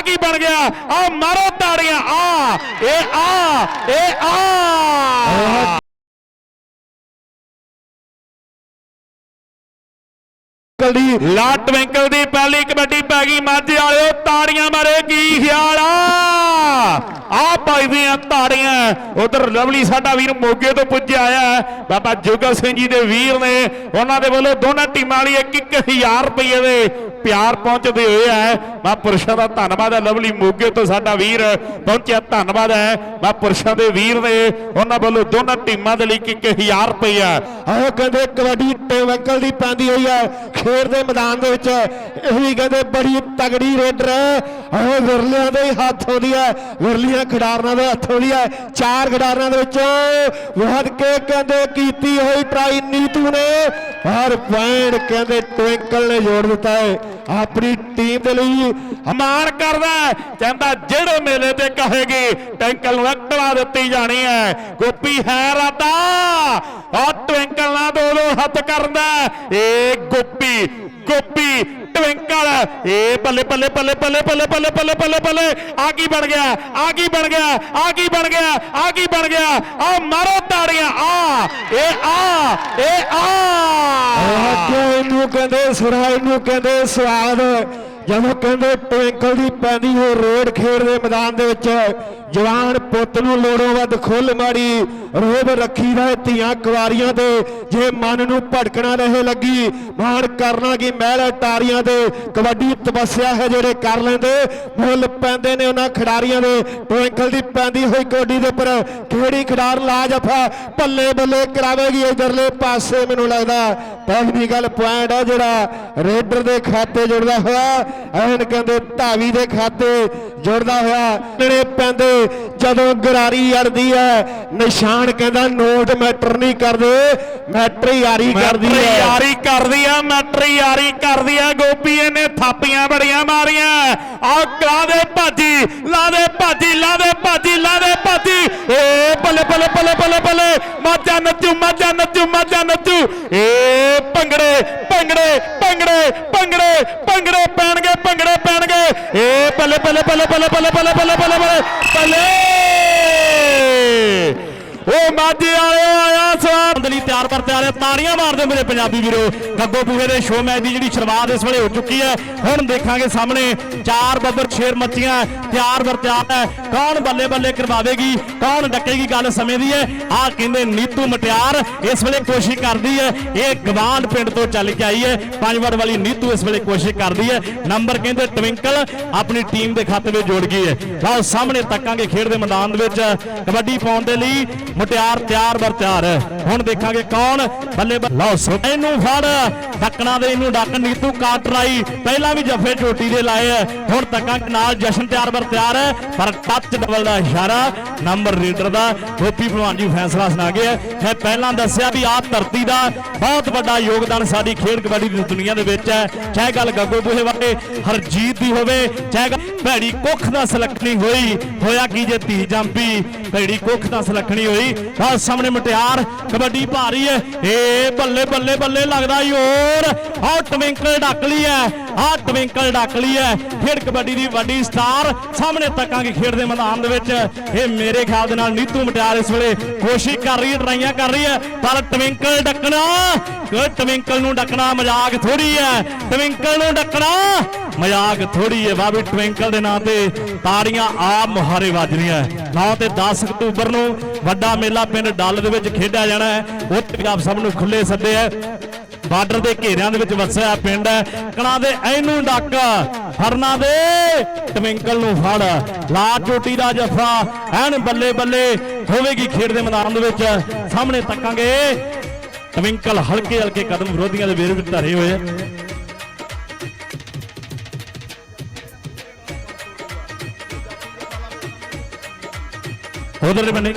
ਆ ਕੀ ਬਣ ਗਿਆ? ਆ ਮਾਰੋ ਤਾੜੀਆਂ ਆ ਇਹ ਆ ਇਹ ਆ ਕਲਦੀ ਲਾ ਟਵਿੰਕਲ ਦੀ ਪਹਿਲੀ ਕਬੱਡੀ ਪੈ ਗਈ ਮਾਝੇ ਵਾਲਿਓ ਤਾੜੀਆਂ ਮਾਰੇ ਕੀ ਖਿਆਲ ਆ? ਆ ਪਾਈਦੀਆਂ ਤਾੜੀਆਂ ਉਧਰ ਲਵਲੀ ਸਾਡਾ ਵੀਰ ਮੋਗੇ ਤੋਂ ਪੁੱਜਿਆ ਆਇਆ ਬਾਬਾ ਜੁਗਲ ਸਿੰਘ ਜੀ ਦੇ ਵੀਰ ਨੇ ਉਹਨਾਂ ਦੇ ਵੱਲੋਂ ਦੋਨਾਂ ਟੀਮਾਂ ਵਾਲੀ 1-1000 ਰੁਪਏ ਦੇ ਪਿਆਰ ਪਹੁੰਚਦੇ ਹੋਏ ਹੈ। ਮਾ ਪੁਰਸ਼ਾਂ ਦਾ ਧੰਨਵਾਦ ਹੈ। ਲਵਲੀ ਮੋਗੇ ਤੋਂ ਸਾਡਾ ਵੀਰ ਪਹੁੰਚਿਆ। ਧੰਨਵਾਦ ਹੈ। ਮਾ ਪੁਰਸ਼ਾਂ ਦੇ ਵੀਰ ਨੇ ਉਹਨਾਂ ਵੱਲੋਂ ਦੋਨਾਂ ਟੀਮਾਂ ਦੇ ਲਈ 1000 ਰੁਪਏ ਆਹ ਕਹਿੰਦੇ ਕਬੱਡੀ ਟੇਵੰਕਲ ਦੀ ਪੈਂਦੀ ਹੋਈ ਹੈ। ਖੇਡ ਦੇ ਮੈਦਾਨ ਦੇ ਵਿੱਚ ਇਹ ਕਹਿੰਦੇ ਬੜੀ ਤਗੜੀ ਰੇਡਰ ਹੈ। ਆਹ ਵਿਰਲਿਆਂ ਦੇ ਹੱਥ ਆਉਂਦੀ ਹੈ। ਵਿਰਲੀਆਂ ਖਿਡਾਰਨਾਂ ਦੇ ਹੱਥ ਆਉਂਦੀ ਹੈ। ਚਾਰ ਖਿਡਾਰਨਾਂ ਦੇ ਵਿੱਚੋਂ ਵੱਧ ਕੇ ਕਹਿੰਦੇ ਕੀਤੀ ਹੋਈ ਟਰਾਈ ਨੀਤੂ ਨੇ। ਹਰ ਪੁਆਇੰਟ ਕਹਿੰਦੇ ਟਵਿੰਕਲ ਨੇ ਜੋੜ ਦਿੱਤਾ ਹੈ। ਆਪਣੀ ਟੀਮ ਦੇ ਲਈ ਮਾਣ ਕਰਦਾ ਕਹਿੰਦਾ, ਜਿਹੜੇ ਮੇਲੇ ਤੇ ਕਹੇਗੀ, ਟੈਂਕਲ ਨੂੰ ਅਕੜਾ ਦਿੱਤੀ ਜਾਣੀ ਹੈ। ਗੋਪੀ ਹੈ ਰਾਤਾ ਆ ਟਵਿੰਕਲ ਨਾਲ ਦੋ ਦੋ ਹੱਥ ਕਰਦਾ ਏ ਗੋਪੀ ਗੋਪੀ ਟਵਿੰਕਲ ਏ ਬੱਲੇ ਬੱਲੇ ਬੱਲੇ ਬੱਲੇ ਬੱਲੇ ਬੱਲੇ ਬੱਲੇ ਬੱਲੇ ਬੱਲੇ ਆ ਕੀ ਬਣ ਗਿਆ ਆ ਕੀ ਬਣ ਗਿਆ ਆ ਕੀ ਬਣ ਗਿਆ ਆ ਕੀ ਬਣ ਗਿਆ ਆ ਮਾਰੋ ਤਾੜੀਆਂ ਆ ਇਹ ਆ ਇਹ ਆ ਅੱਗੇ ਇਹਨੂੰ ਕਹਿੰਦੇ ਸੁਰਾ, ਇਹਨੂੰ ਕਹਿੰਦੇ ਸਵਾਦ? ਜਦੋਂ ਕਹਿੰਦੇ ਟਵਿੰਕਲ ਦੀ ਪੈਂਦੀ ਹੋਈ ਰੋਡ ਖੇਡ ਦੇ ਮੈਦਾਨ ਦੇ ਵਿੱਚ ਜਵਾਨ ਪੁੱਤ ਨੂੰ ਲੋੜੋਂ ਵੱਧ ਖੁੱਲ ਮਾਰੀ ਰੋਬ ਰੱਖੀ ਦਾ ਧੀਆਂ ਕੁਵਾਰੀਆਂ ਤੇ ਜੇ ਮਨ ਨੂੰ ਭਟਕਣਾ ਰਹੇ ਲੱਗੀ, ਮਾਣ ਕਰਨਾ ਕੀ ਮਹਿਲ ਅਟਾਰੀਆਂ ਤੇ ਕਬੱਡੀ ਤਪੱਸਿਆ ਹੈ ਜਿਹੜੇ ਕਰ ਲੈਂਦੇ, ਮੁੱਲ ਪੈਂਦੇ ਨੇ ਉਹਨਾਂ ਖਿਡਾਰੀਆਂ ਦੇ। ਟਵਿੰਕਲ ਦੀ ਪੈਂਦੀ ਹੋਈ ਕਬੱਡੀ ਦੇ ਉੱਪਰ, ਕਿਹੜੀ ਖਿਡਾਰ ਲਾ ਜਫਾ ਬੱਲੇ ਬੱਲੇ ਕਰਾਵੇਗੀ ਇਧਰਲੇ ਪਾਸੇ, ਮੈਨੂੰ ਲੱਗਦਾ ਪਹਿਲੀ ਗੱਲ ਪੁਆਇੰਟ ਹੈ ਜਿਹੜਾ ਰੇਡਰ ਦੇ ਖਾਤੇ ਜੁੜਦਾ ਹੋਇਆ, ਐਨ ਕਹਿੰਦੇ ਧਾਵੀ ਦੇ ਖਾਤੇ ਜੁੜਦਾ ਹੋਇਆ। ਨੇੜੇ ਪੈਂਦੇ ਜਦੋਂ ਗਰਾਰੀ ਅੜਦੀ ਹੈ ਨਿਸ਼ਾਨ ਕਹਿੰਦਾ ਨੋਟ ਮੈਟਰ ਨਹੀਂ ਕਰਦੇ ਮੈਟਰ ਯਾਰੀ ਕਰਦੀ ਮੈਟਰੀ ਹੈ ਯਾਰੀ ਕਰਦੀ ਆ ਮੈਟਰੀ ਯਾਰੀ ਕਰਦੀ ਆ। ਗੋਪੀ ਇਹਨੇ ਥਾਪੀਆਂ ਬੜੀਆਂ ਮਾਰੀਆਂ। ਆ ਲਾ ਦੇ ਭਾਜੀ ਲਾ ਦੇ ਭਾਜੀ ਲਾ ਦੇ ਭਾਜੀ ਲਾ ਦੇ ਭਾਜੀ। ਏ ਬੱਲੇ ਬੱਲੇ ਬੱਲੇ ਬੱਲੇ ਬੱਲੇ ਮਾਝਾ ਨੱਚੂ ਮਾਝਾ ਨੱਚੂ ਮਾਝਾ ਨੱਚੂ। ਏ ਭੰਗੜੇ ਭੰਗੜੇ ਭੰਗੜੇ ਭੰਗੜੇ ਭੰਗੜੇ ਪੈਣਗੇ ਏ ਬੱਲੇ ਬੱਲੇ ਬੱਲੇ ਬੱਲੇ ਬੱਲੇ ਬੱਲੇ ਬੱਲੇ ਬੱਲੇ ਬੱਲੇ ਬੱਲੇ ਉਹ ਮਾਝੇ ਵਾਲਿਓ ਆਇਆ ਸਵਾਰ ਦੇ ਲਈ ਤਿਆਰ ਪਰ ਤਿਆਰ ਹੈ, ਤਾੜੀਆਂ ਮਾਰਦੇ ਮੇਰੇ ਪੰਜਾਬੀ ਵੀਰੋ। ਗੱਗੋ ਬੂਹੇ ਦੇ ਸ਼ੋਅ ਮੈਚ ਦੀ ਜਿਹੜੀ ਸ਼ੁਰੂਆਤ ਇਸ ਵੇਲੇ ਹੋ ਚੁੱਕੀ ਹੈ। ਹੁਣ ਦੇਖਾਂਗੇ ਸਾਹਮਣੇ ਚਾਰ ਬੱਬਰ ਛੇਰ ਮੱਛੀਆਂ ਤਿਆਰ ਬਰ ਤਿਆਰ ਹੈ। ਕੌਣ ਬੱਲੇ ਬੱਲੇ ਕਰਵਾਵੇਗੀ, ਕੌਣ ਡੱਕੇਗੀ ਗੱਲ ਸਮੇਂ ਦੀ ਹੈ। ਆਹ ਕਹਿੰਦੇ ਨੀਤੂ ਮਟਿਆਰ ਇਸ ਵੇਲੇ ਕੋਸ਼ਿਸ਼ ਕਰਦੀ ਹੈ। ਇਹ ਗਵਾਂਡ ਪਿੰਡ ਤੋਂ ਚੱਲ ਕੇ ਆਈ ਹੈ। ਪੰਜ ਵਾਰ ਵਾਲੀ ਨੀਤੂ ਇਸ ਵੇਲੇ ਕੋਸ਼ਿਸ਼ ਕਰਦੀ ਹੈ। ਨੰਬਰ ਕਹਿੰਦੇ ਟਵਿੰਕਲ ਆਪਣੀ ਟੀਮ ਦੇ ਖਾਤੇ ਵਿੱਚ ਜੋੜ ਗਈ ਹੈ। ਲਓ, ਸਾਹਮਣੇ ਤੱਕਾਂਗੇ ਖੇਡ ਦੇ ਮੈਦਾਨ ਦੇ ਵਿੱਚ। ਕਬੱਡੀ ਪਾਉਣ ਦੇ ਲਈ ਮੁਟਿਆਰ ਤਿਆਰ ਬਰ ਤਿਆਰ। ਹੁਣ ਦੇਖਾਂਗੇ ਕੌਣ ਬੱਲੇ ਬੱਲੇ। ਲਓ ਇਹਨੂੰ ਫੜ। ਡੱਕਣਾ ਦੇ ਇਹਨੂੰ ਡੱਕ ਨੀਤੂ ਕਾਟ ਰਾਈ ਪਹਿਲਾਂ ਵੀ ਜੱਫੇ ਚੋਟੀ ਦੇ ਲਾਏ ਹੁਣ ਤੱਕਾਂਗੇ ਨਾਲ ਜਸ਼ਨ ਤਿਆਰ ਬਰ ਤਿਆਰ ਹੈ ਪਰ ਟੱਚ ਡਬਲ ਦਾ ਇਸ਼ਾਰਾ ਨੰਬਰ ਰੀਡਰ ਦਾ। ਗੋਪੀ ਭਲਵਾਨ ਜੀ ਫੈਸਲਾ ਸੁਣਾ ਗਏ ਮੈਂ ਪਹਿਲਾਂ ਦੱਸਿਆ ਵੀ ਆਹ ਧਰਤੀ ਦਾ ਬਹੁਤ ਵੱਡਾ ਯੋਗਦਾਨ ਸਾਡੀ ਖੇਡ ਕਬੱਡੀ ਦੀ ਦੁਨੀਆ ਦੇ ਵਿੱਚ ਹੈ ਚਾਹੇ ਗੱਲ ਗੱਗੋ ਬੂਹੇ ਵਾਲੇ ਹਰਜੀਤ ਦੀ ਹੋਵੇ, ਚਾਹੇ ਗੱਲ ਭੈੜੀ ਕੁੱਖ ਦਾ ਸਲੱਖਣੀ ਹੋਈ। ਹੋਇਆ ਕੀ ਜੇ ਧੀ ਜੰਪੀ? ਭੈੜੀ ਕੁੱਖ ਦਾ ਸਲੱਖਣੀ ਹੋਈ। ਆਹ ਸਾਹਮਣੇ ਮਟਿਆਰ, ਕਬੱਡੀ ਭਾਰੀ ਹੈ। ਏ ਬੱਲੇ ਬੱਲੇ ਬੱਲੇ ਲੱਗਦਾ ਈ ਹੋਰ। ਟਵਿੰਕਲ ਡੱਕ ਹੈ। ਆਹ ਟਵਿੰਕਲ ਡੱਕ ਹੈ। ਖੇਡ ਕਬੱਡੀ ਦੀ ਵੱਡੀ ਸਟਾਰ ਸਾਹਮਣੇ ਤੱਕਾਂਗੇ ਖੇਡ ਦੇ ਮੈਦਾਨ ਦੇ ਵਿੱਚ। ਇਹ ਮੇਰੇ ਖਿਆਲ ਦੇ ਨਾਲ ਨੀਤੂ ਮਟਿਆਰ ਇਸ ਵੇਲੇ ਕੋਸ਼ਿਸ਼ ਕਰ ਰਹੀ ਹੈ, ਟਰਾਈਆਂ ਕਰ ਰਹੀ ਹੈ। ਪਰ ਟਵਿੰਕਲ ਡੱਕਣਾ ਟਵਿੰਕਲ ਨੂੰ ਡੱਕਣਾ ਮਜ਼ਾਕ ਥੋੜੀ ਹੈ। ਟਵਿੰਕਲ ਨੂੰ ਡੱਕਣਾ ਮਜ਼ਾਕ ਥੋੜੀ ਹੈ ਬਾਬੀ ਟਵਿੰਕਲ ਦੇ ਨਾਂ ਤੇ। ਤਾੜੀਆਂ ਆਪ ਮੁਹਾਰੇ ਵੱਜ ਰਹੀਆਂ 9 ਤੇ 10 ਅਕਤੂਬਰ ਨੂੰ ਵੱਡਾ ਮੇਲਾ ਪਿੰਡ ਡੱਲ ਦੇ ਵਿੱਚ ਖੇਡਿਆ ਜਾਣਾ ਹੈ। ਉੱਥੇ ਵੀ ਆਪ ਸਭ ਨੂੰ ਖੁੱਲੇ ਸੱਦੇ ਹੈ। ਬਾਰਡਰ ਦੇ ਘੇਰਿਆਂ ਦੇ ਵਿੱਚ ਵਸਿਆ ਪਿੰਡ ਹੈ। ਕਣਾ ਦੇ ਇਹਨੂੰ ਡੱਕ ਫਰਨਾ ਦੇ ਟਵਿੰਕਲ ਨੂੰ ਫੜ। ਲਾ ਚੋਟੀ ਦਾ ਜੱਫਾ, ਐਨ ਬੱਲੇ ਬੱਲੇ ਹੋਵੇਗੀ ਖੇਡ ਦੇ ਮੈਦਾਨ ਦੇ ਵਿੱਚ। ਸਾਹਮਣੇ ਤੱਕਾਂਗੇ ਟਵਿੰਕਲ ਹਲਕੇ ਹਲਕੇ ਕਦਮ ਵਿਰੋਧੀਆਂ ਦੇ ਵੇਰ ਵਿੱਚ ਧਰੇ ਹੋਏ। ਆ। ਬੰਨੇ।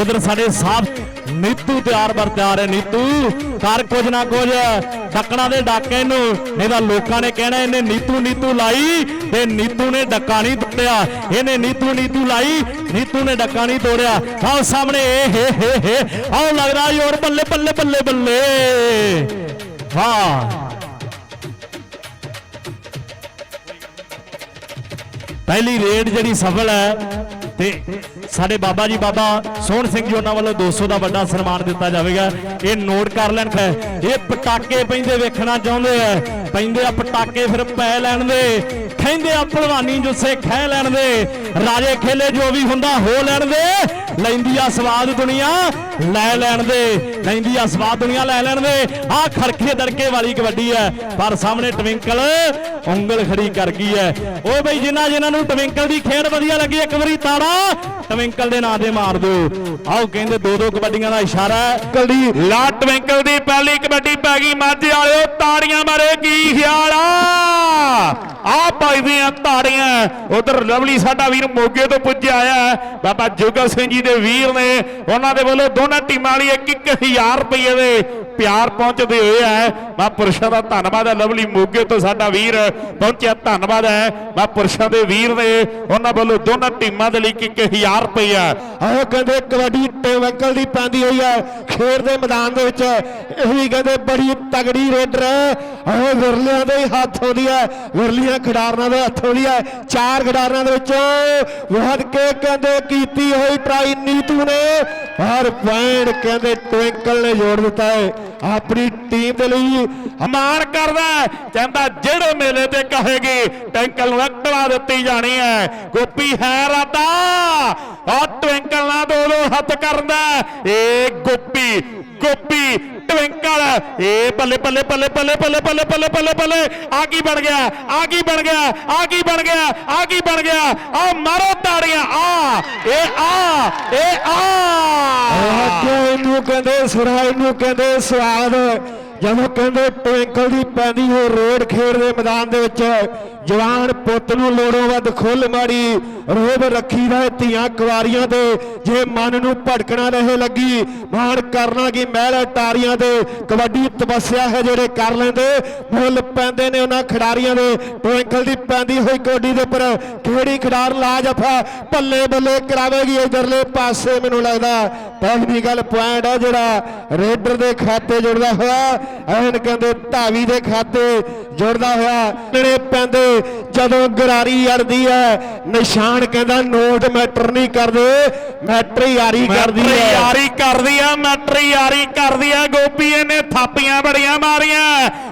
ਉਧਰ ਸਾਡੇ ਸਾਹਬ ਨੀਤੂ ਤਿਆਰ ਬਰ ਤਿਆਰ ਹੈ, ਨੀਤੂ। ਕਰ ਕੁਝ ਨਾ ਕੁਝ, ਡੱਕਣਾ ਦੇ ਡਾਕੇ ਨੂੰ। ਨਹੀਂ ਤਾਂ ਲੋਕਾਂ ਨੇ ਕਹਿਣਾ, ਇਹਨੇ ਨੀਤੂ ਨੀਤੂ ਲਾਈ ਤੇ ਨੀਤੂ ਨੇ ਡੱਕਾ ਨਹੀਂ ਤੋੜਿਆ ਇਹਨੇ ਨੀਤੂ ਨੀਤੂ ਲਾਈ, ਨੀਤੂ ਨੇ ਡੱਕਾ ਨਹੀਂ ਤੋੜਿਆ। ਆਹ ਸਾਹਮਣੇ ਏ ਹੇ ਹੇ ਹੇ। ਆਹ ਲੱਗਦਾ ਯੋਰ ਬੱਲੇ ਬੱਲੇ ਬੱਲੇ ਬੱਲੇ। ਵਾਹ। ਪਹਿਲੀ ਰੇਡ ਜਿਹੜੀ ਸਫਲ ਹੈ ਤੇ ਸਾਡੇ ਬਾਬਾ ਜੀ ਬਾਬਾ ਸੋਹਣ ਸਿੰਘ ਜੀ ਉਹਨਾਂ ਵੱਲੋਂ 200 ਦਾ ਵੱਡਾ ਸਨਮਾਨ ਦਿੱਤਾ ਜਾਵੇਗਾ। ਇਹ ਨੋਟ ਕਰ ਲੈਣ ਇਹ ਪਟਾਕੇ ਪੈਂਦੇ ਵੇਖਣਾ ਚਾਹੁੰਦੇ ਆ, ਪੈਂਦੇ ਆ ਪਟਾਕੇ ਫਿਰ ਪੈ ਲੈਣ ਦੇ। ਕਹਿੰਦੇ ਆ ਭਲਵਾਨੀ ਜੁੱਸੇ ਖਹਿ ਲੈਣ ਦੇ। ਰਾਜੇ ਖੇਲੇ ਜੋ ਵੀ ਹੁੰਦਾ ਹੋ ਲੈਣ ਦੇ। ਲੈਂਦੀ ਆ ਸਵਾਦ ਦੁਨੀਆ, ਲੈ ਲੈਣ ਦੇ। ਲੈਂਦੀ ਆ ਸਵਾਦ ਦੁਨੀਆ, ਲੈ ਲੈਣ ਦੇ। ਆ ਖੜਕੇ ਦੜਕੇ ਵਾਲੀ ਕਬੱਡੀ ਹੈ ਪਰ ਸਾਹਮਣੇ ਟਵਿੰਕਲ, ਉਂਗਲ ਖੜੀ ਕਰ ਗਈ ਹੈ ਉਹ ਬਈ ਜਿਨ੍ਹਾਂ ਜਿਨ੍ਹਾਂ ਨੂੰ ਟਵਿੰਕਲ ਦੀ ਖੇਡ ਵਧੀਆ ਲੱਗੀ, ਇੱਕ ਵਾਰੀ ਤਾੜਾ ਟਵਿੰਕਲ ਦੇ ਨਾਂ ਤੇ ਮਾਰ ਦਿਓ ਆਓ ਕਹਿੰਦੇ ਦੋ ਦੋ ਕਬੱਡੀਆਂ ਦਾ ਇਸ਼ਾਰਾ ਕਲਦੀ ਲਾ ਟਵਿੰਕਲ ਦੀ ਪਹਿਲੀ ਕਬੱਡੀ ਪੈ ਗਈ। ਮਾਝੇ ਵਾਲਿਓ ਤਾੜੀਆਂ ਮਾਰੇ ਕੀ ਖਿਆਲ ਆ? ਆ ਪਾਈਦੀਆਂ ਤਾੜੀਆਂ। ਉਧਰ ਲਵਲੀ ਸਾਡਾ ਵੀਰ ਮੋਗੇ ਤੋਂ ਪੁੱਜਿਆ ਆਇਆ ਬਾਬਾ ਜੁਗਲ ਸਿੰਘ ਜੀ ਦੇ ਵੀਰ ਨੇ। ਉਹਨਾਂ ਦੇ ਵੱਲੋਂ ਦੋਨਾਂ ਟੀਮਾਂ ਵਾਲੀ 1-1000 ਰੁਪਏ ਦੇ ਪਿਆਰ ਪਹੁੰਚਦੇ ਹੋਏ ਹੈ। ਮਾ ਪੁਰਸ਼ਾਂ ਦਾ ਧੰਨਵਾਦ ਹੈ। ਲਵਲੀ ਮੋਗੇ ਤੋਂ ਸਾਡਾ ਵੀਰ ਪਹੁੰਚਿਆ। ਧੰਨਵਾਦ ਹੈ। ਮਾ ਪੁਰਸ਼ਾਂ ਦੇ ਵੀਰ ਨੇ ਉਹਨਾਂ ਵੱਲੋਂ ਦੋਨਾਂ ਟੀਮਾਂ ਦੇ ਲਈ 1000 ਰੁਪਏ ਆਹ ਕਹਿੰਦੇ ਕਬੱਡੀ ਟਵਿੰਕਲ ਦੀ ਪੈਂਦੀ ਹੋਈ ਹੈ। ਖੇਡ ਦੇ ਮੈਦਾਨ ਦੇ ਵਿੱਚ ਇਹ ਕਹਿੰਦੇ ਬੜੀ ਤਗੜੀ ਰੇਡਰ ਹੈ। ਆਹ ਵਿਰਲਿਆਂ ਦੇ ਹੱਥ ਆਉਂਦੀ ਹੈ। ਵਿਰਲੀਆਂ ਖਿਡਾਰਨਾਂ ਦੇ ਹੱਥ ਆਉਂਦੀ ਹੈ। ਚਾਰ ਖਿਡਾਰਨਾਂ ਦੇ ਵਿੱਚੋਂ ਵੱਧ ਕੇ ਕਹਿੰਦੇ ਕੀਤੀ ਹੋਈ ਟਰਾਈ ਨੀਤੂ ਨੇ। ਹਰ ਪੁਆਇੰਟ ਕਹਿੰਦੇ ਟਵਿੰਕਲ ਨੇ ਜੋੜ ਦਿੱਤਾ ਹੈ। ਆਪਣੀ ਟੀਮ ਦੇ ਲਈ ਮਾਣ ਕਰਦਾ ਕਹਿੰਦਾ, ਜਿਹੜੇ ਮੇਲੇ ਤੇ ਕਹੇਗੀ, ਟੈਂਕਲ ਨੂੰ ਅਕੜਾ ਦਿੱਤੀ ਜਾਣੀ ਹੈ। ਗੋਪੀ ਹੈ ਰਾਤਾ ਆ ਟਵਿੰਕਲ ਨਾਲ ਦੋ ਦੋ ਹੱਥ ਕਰਦਾ ਏ ਗੋਪੀ ਗੋਪੀ ਟਵਿੰਕਲ ਏ ਬੱਲੇ ਬੱਲੇ ਬੱਲੇ ਬੱਲੇ ਬੱਲੇ ਬੱਲੇ ਬੱਲੇ ਬੱਲੇ ਬੱਲੇ ਆ ਕੀ ਬਣ ਗਿਆ? ਆ ਕੀ ਬਣ ਗਿਆ? ਆ ਕੀ ਬਣ ਗਿਆ? ਆ ਕੀ ਬਣ ਗਿਆ? ਆ ਮਾਰੋ ਤਾੜੀਆਂ। ਆ, ਏ ਆ ਏ ਆ। ਇਹਨੂੰ ਕਹਿੰਦੇ, ਸੁਰਾ ਇਹਨੂੰ ਕਹਿੰਦੇ ਸਵਾਦ। ਜਦੋਂ ਕਹਿੰਦੇ ਟਵਿੰਕਲ ਦੀ ਪੈਂਦੀ ਹੋਈ ਰੋਡ ਖੇਡ ਦੇ ਮੈਦਾਨ ਦੇ ਵਿੱਚ ਜਵਾਨ ਪੁੱਤ ਨੂੰ ਲੋੜੋਂ ਵੱਧ ਖੁੱਲ ਮਾਰੀ ਰੋਬ ਰੱਖੀ ਦਾ ਧੀਆਂ ਕੁਵਾਰੀਆਂ ਤੇ ਜੇ ਮਨ ਨੂੰ ਭਟਕਣਾ ਰਹੇ ਲੱਗੀ, ਮਾਣ ਕਰਨਾ ਕੀ ਮਹਿਲ ਟਾਰੀਆਂ ਤੇ ਕਬੱਡੀ ਤਪੱਸਿਆ ਹੈ ਜਿਹੜੇ ਕਰ ਲੈਂਦੇ, ਮੁੱਲ ਪੈਂਦੇ ਨੇ ਉਹਨਾਂ ਖਿਡਾਰੀਆਂ ਦੇ। ਟਵਿੰਕਲ ਦੀ ਪੈਂਦੀ ਹੋਈ ਕਬੱਡੀ ਦੇ ਉੱਪਰ, ਕਿਹੜੀ ਖਿਡਾਰ ਲਾ ਜਫਾ ਬੱਲੇ ਬੱਲੇ ਕਰਾਵੇਗੀ ਇਧਰਲੇ ਪਾਸੇ, ਮੈਨੂੰ ਲੱਗਦਾ ਪਹਿਲੀ ਗੱਲ ਪੁਆਇੰਟ ਹੈ ਜਿਹੜਾ ਰੇਡਰ ਦੇ ਖਾਤੇ ਜੁੜਦਾ ਹੋਇਆ, ਐਨ ਕਹਿੰਦੇ ਧਾਵੀ ਦੇ ਖਾਤੇ ਜੁੜਦਾ ਹੋਇਆ। ਨੇੜੇ ਪੈਂਦੇ ਜਦੋਂ ਗਰਾਰੀ ਅੜਦੀ ਹੈ ਨਿਸ਼ਾਨ ਕਹਿੰਦਾ ਨੋਟ ਮੈਟਰ ਨਹੀਂ ਕਰਦੇ ਮੈਟਰ ਯਾਰੀ ਕਰਦੀ ਮੈਟਰੀ ਹੈ ਯਾਰੀ ਕਰਦੀ ਆ ਮੈਟਰੀ ਯਾਰੀ ਕਰਦੀ ਆ। ਗੋਪੀ ਇਹਨੇ ਥਾਪੀਆਂ ਬੜੀਆਂ ਮਾਰੀਆਂ।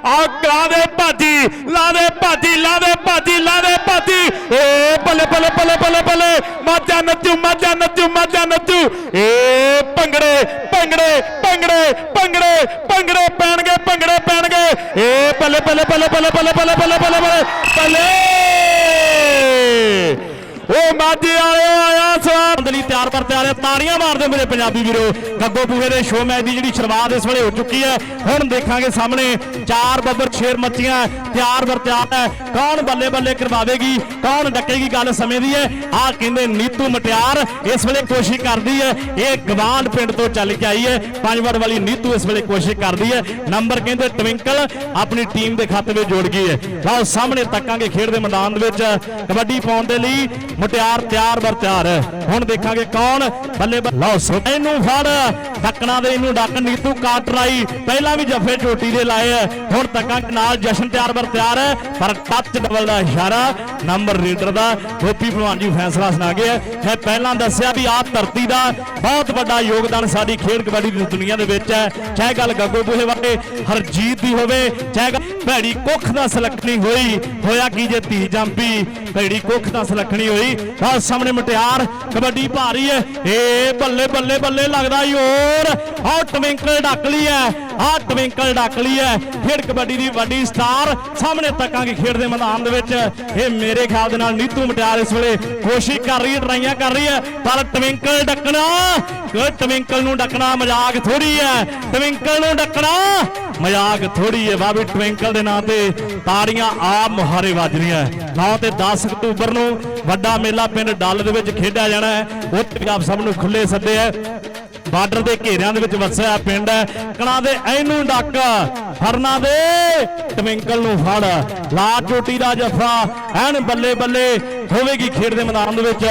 ਆ ਲਾ ਦੇ ਭਾਜੀ ਲਾ ਦੇ ਭਾਜੀ ਲਾ ਦੇ ਭਾਜੀ ਲਾ ਦੇ ਭਾਜੀ। ਏ ਬੱਲੇ ਬੱਲੇ ਬੱਲੇ ਬੱਲੇ ਬੱਲੇ ਮਾਝਾ ਨੱਚੂ ਮਾਝਾ ਨੱਚੂ ਮਾਝਾ ਨੱਚੂ। ਏ ਭੰਗੜੇ ਭੰਗੜੇ ਭੰਗੜੇ ਪੈਣਗੇ ਭੰਗੜੇ ਪੈਣਗੇ ਏ ਬੱਲੇ ਬੱਲੇ ਬੱਲੇ ਬੱਲੇ ਬੱਲੇ ਬੱਲੇ ਬੱਲੇ ਬੱਲੇ ਬੱਲੇ ਬੱਲੇ ਉਹ ਮਾਝੇ ਵਾਲਿਓ ਆਇਆ ਸਵਾਰ ਦੇ ਲਈ ਤਿਆਰ ਪਰ ਤਿਆਰ ਹੈ, ਤਾੜੀਆਂ ਮਾਰਦੇ ਮੇਰੇ ਪੰਜਾਬੀ ਵੀਰੋ। ਗੱਗੋ ਬੂਹੇ ਦੇ ਸ਼ੋਅ ਮੈਚ ਦੀ ਜਿਹੜੀ ਸ਼ੁਰੂਆਤ ਇਸ ਵੇਲੇ ਹੋ ਚੁੱਕੀ ਹੈ। ਹੁਣ ਦੇਖਾਂਗੇ ਸਾਹਮਣੇ ਚਾਰ ਬੱਬਰ ਛੇਰ ਮੱਛੀਆਂ ਤਿਆਰ ਬਰ ਤਿਆਰ ਹੈ। ਕੌਣ ਬੱਲੇ ਬੱਲੇ ਕਰਵਾਵੇਗੀ, ਕੌਣ ਡੱਕੇਗੀ ਗੱਲ ਸਮੇਂ ਦੀ ਹੈ। ਆਹ ਕਹਿੰਦੇ ਨੀਤੂ ਮਟਿਆਰ ਇਸ ਵੇਲੇ ਕੋਸ਼ਿਸ਼ ਕਰਦੀ ਹੈ। ਇਹ ਗਵਾਂਡ ਪਿੰਡ ਤੋਂ ਚੱਲ ਕੇ ਆਈ ਹੈ। ਪੰਜ ਵਾਰ ਵਾਲੀ ਨੀਤੂ ਇਸ ਵੇਲੇ ਕੋਸ਼ਿਸ਼ ਕਰਦੀ ਹੈ। ਨੰਬਰ ਕਹਿੰਦੇ ਟਵਿੰਕਲ ਆਪਣੀ ਟੀਮ ਦੇ ਖਾਤੇ ਵਿੱਚ ਜੋੜ ਗਈ ਹੈ। ਲਓ, ਸਾਹਮਣੇ ਤੱਕਾਂਗੇ ਖੇਡ ਦੇ ਮੈਦਾਨ ਦੇ ਵਿੱਚ। ਕਬੱਡੀ ਪਾਉਣ ਦੇ ਲਈ ਮੁਟਿਆਰ ਤਿਆਰ ਬਰ ਤਿਆਰ। ਹੁਣ ਦੇਖਾਂਗੇ ਕੌਣ ਬੱਲੇ ਬੱਲੇ। ਲਓ ਇਹਨੂੰ ਫੜ। ਡੱਕਣਾ ਦੇ ਇਹਨੂੰ ਡੱਕ ਨੀਤੂ ਕਾਟ ਰਾਈ ਪਹਿਲਾਂ ਵੀ ਜੱਫੇ ਚੋਟੀ ਦੇ ਲਾਏ ਹੁਣ ਤੱਕਾਂ ਨਾਲ ਜਸ਼ਨ ਤਿਆਰ ਬਰ ਤਿਆਰ ਹੈ ਪਰ ਟੱਚ ਡਬਲ ਦਾ ਇਸ਼ਾਰਾ ਨੰਬਰ ਰੀਡਰ ਦਾ। ਗੋਪੀ ਭਲਵਾਨ ਜੀ ਫੈਸਲਾ ਸੁਣਾ ਗਏ ਮੈਂ ਪਹਿਲਾਂ ਦੱਸਿਆ ਵੀ ਆਹ ਧਰਤੀ ਦਾ ਬਹੁਤ ਵੱਡਾ ਯੋਗਦਾਨ ਸਾਡੀ ਖੇਡ ਕਬੱਡੀ ਦੀ ਦੁਨੀਆ ਦੇ ਵਿੱਚ ਹੈ ਚਾਹੇ ਗੱਲ ਗੱਗੋ ਬੂਹੇ ਵਾਲੇ ਹਰਜੀਤ ਦੀ ਹੋਵੇ, ਚਾਹੇ ਗੱਲ ਭੈੜੀ ਕੁੱਖ ਦਾ ਸਲੱਖਣੀ ਹੋਈ। ਹੋਇਆ ਕੀ ਜੇ ਧੀ ਜੰਪੀ? ਭੈੜੀ ਕੁੱਖ ਦਾ ਸਲੱਖਣੀ ਹੋਈ। ਆਹ ਸਾਹਮਣੇ ਮਟਿਆਰ, ਕਬੱਡੀ ਭਾਰੀ ਹੈ। ਏ ਬੱਲੇ ਬੱਲੇ ਬੱਲੇ ਲੱਗਦਾ ਈ ਹੋਰ। ਟਵਿੰਕਲ ਡੱਕ ਹੈ। ਆਹ ਟਵਿੰਕਲ ਡੱਕ ਹੈ। ਖੇਡ ਕਬੱਡੀ ਦੀ ਵੱਡੀ ਸਟਾਰ ਸਾਹਮਣੇ ਤੱਕਾਂਗੇ ਖੇਡ ਦੇ ਮੈਦਾਨ ਦੇ ਵਿੱਚ। ਇਹ ਮੇਰੇ ਖਿਆਲ ਦੇ ਨਾਲ ਨੀਤੂ ਮਟਿਆਰ ਇਸ ਵੇਲੇ ਕੋਸ਼ਿਸ਼ ਕਰ ਰਹੀ ਹੈ, ਟਰਾਈਆਂ ਕਰ ਰਹੀ ਹੈ। ਪਰ ਟਵਿੰਕਲ ਡੱਕਣਾ ਟਵਿੰਕਲ ਨੂੰ ਡੱਕਣਾ ਮਜ਼ਾਕ ਥੋੜੀ ਹੈ। ਟਵਿੰਕਲ ਨੂੰ ਡੱਕਣਾ ਮਜ਼ਾਕ ਥੋੜੀ ਹੈ ਬਾਬੀ ਟਵਿੰਕਲ ਦੇ ਨਾਂ ਤੇ। ਤਾੜੀਆਂ ਆਪ ਮੁਹਾਰੇ ਵੱਜ ਰਹੀਆਂ 9 ਤੇ 10 ਅਕਤੂਬਰ ਨੂੰ ਵੱਡਾ ਮੇਲਾ ਪਿੰਡ ਡੱਲ ਦੇ ਵਿੱਚ ਖੇਡਿਆ ਜਾਣਾ ਹੈ। ਉੱਥੇ ਵੀ ਆਪ ਸਭ ਨੂੰ ਖੁੱਲੇ ਸੱਦੇ ਹੈ। ਬਾਰਡਰ ਦੇ ਘੇਰਿਆਂ ਦੇ ਵਿੱਚ ਵਸਿਆ ਪਿੰਡ ਹੈ। ਕਣਾ ਦੇ ਇਹਨੂੰ ਡੱਕ ਫਰਨਾ ਦੇ ਟਵਿੰਕਲ ਨੂੰ ਫੜ। ਲਾ ਚੋਟੀ ਦਾ ਜੱਫਾ, ਐਨ ਬੱਲੇ ਬੱਲੇ ਹੋਵੇਗੀ ਖੇਡ ਦੇ ਮੈਦਾਨ ਦੇ ਵਿੱਚ।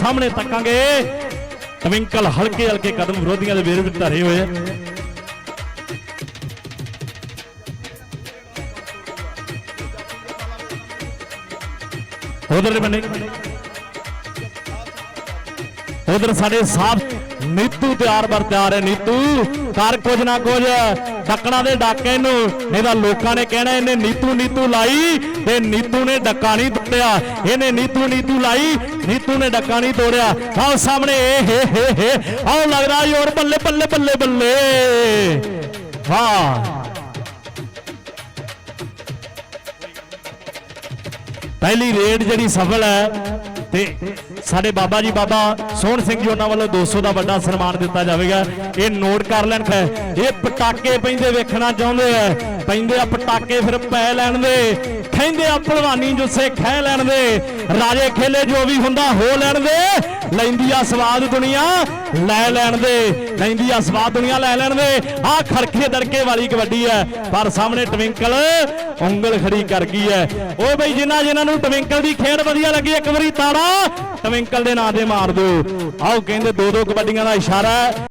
ਸਾਹਮਣੇ ਤੱਕਾਂਗੇ ਟਵਿੰਕਲ ਹਲਕੇ ਹਲਕੇ ਕਦਮ ਵਿਰੋਧੀਆਂ ਦੇ ਵੇਰ ਵਿੱਚ ਧਰੇ ਹੋਏ। ਆ। ਬੰਨੇ। ਉਧਰ ਸਾਡੇ ਸਾਹਬ ਨੀਤੂ ਤਿਆਰ ਬਰ ਤਿਆਰ ਹੈ, ਨੀਤੂ। ਕਰ ਕੁਝ ਨਾ ਕੁਝ, ਡੱਕਣਾ ਦੇ ਡਾਕੇ ਨੂੰ। ਨਹੀਂ ਤਾਂ ਲੋਕਾਂ ਨੇ ਕਹਿਣਾ, ਇਹਨੇ ਨੀਤੂ ਨੀਤੂ ਲਾਈ ਤੇ ਨੀਤੂ ਨੇ ਡੱਕਾ ਨਹੀਂ ਤੋੜਿਆ ਇਹਨੇ ਨੀਤੂ ਨੀਤੂ ਲਾਈ, ਨੀਤੂ ਨੇ ਡੱਕਾ ਨਹੀਂ ਤੋੜਿਆ। ਆਓ ਸਾਹਮਣੇ ਏ ਹੇ ਹੇ ਹੇ। ਆਓ ਲੱਗਦਾ ਯੋਰ ਬੱਲੇ ਬੱਲੇ ਬੱਲੇ ਬੱਲੇ। ਵਾਹ। ਪਹਿਲੀ ਰੇਡ ਜਿਹੜੀ ਸਫਲ ਹੈ ਤੇ ਸਾਡੇ ਬਾਬਾ ਜੀ ਬਾਬਾ ਸੋਹਣ ਸਿੰਘ ਜੀ ਉਹਨਾਂ ਵੱਲੋਂ 200 ਦਾ ਵੱਡਾ ਸਨਮਾਨ ਦਿੱਤਾ ਜਾਵੇਗਾ। ਇਹ ਨੋਟ ਕਰ ਲੈਣ ਇਹ ਪਟਾਕੇ ਪੈਂਦੇ ਵੇਖਣਾ ਚਾਹੁੰਦੇ ਆ। ਪੈਂਦੇ ਆ ਪਟਾਕੇ ਫਿਰ ਪੈ ਲੈਣ ਦੇ। ਕਹਿੰਦੇ ਆ ਭਲਵਾਨੀ ਜੁੱਸੇ ਖਹਿ ਲੈਣ ਦੇ। ਰਾਜੇ ਖੇਲੇ ਜੋ ਵੀ ਹੁੰਦਾ ਹੋ ਲੈਣ ਦੇ। ਲੈਂਦੀ ਆ ਸਵਾਦ ਦੁਨੀਆ, ਲੈ ਲੈਣ ਦੇ। ਲੈਂਦੀ ਆ, ਸਵਾਦ ਦੁਨੀਆ ਲੈ ਲੈਣ ਦੇ ਆ ਖੜਕੇ ਦੜਕੇ ਵਾਲੀ ਕਬੱਡੀ ਹੈ ਪਰ ਸਾਹਮਣੇ ਟਵਿੰਕਲ, ਉਂਗਲ ਖੜੀ ਕਰ ਗਈ ਹੈ ਉਹ ਬਈ, ਜਿਨ੍ਹਾਂ ਜਿਨ੍ਹਾਂ ਨੂੰ ਟਵਿੰਕਲ ਦੀ ਖੇਡ ਵਧੀਆ ਲੱਗੀ, ਇੱਕ ਵਾਰੀ ਤਾੜਾ, ਟਵਿੰਕਲ ਦੇ ਨਾਂ ਤੇ ਮਾਰ ਦਿਓ। ਆਓ, ਕਹਿੰਦੇ ਦੋ ਦੋ ਕਬੱਡੀਆਂ ਦਾ ਇਸ਼ਾਰਾ ਹੈ।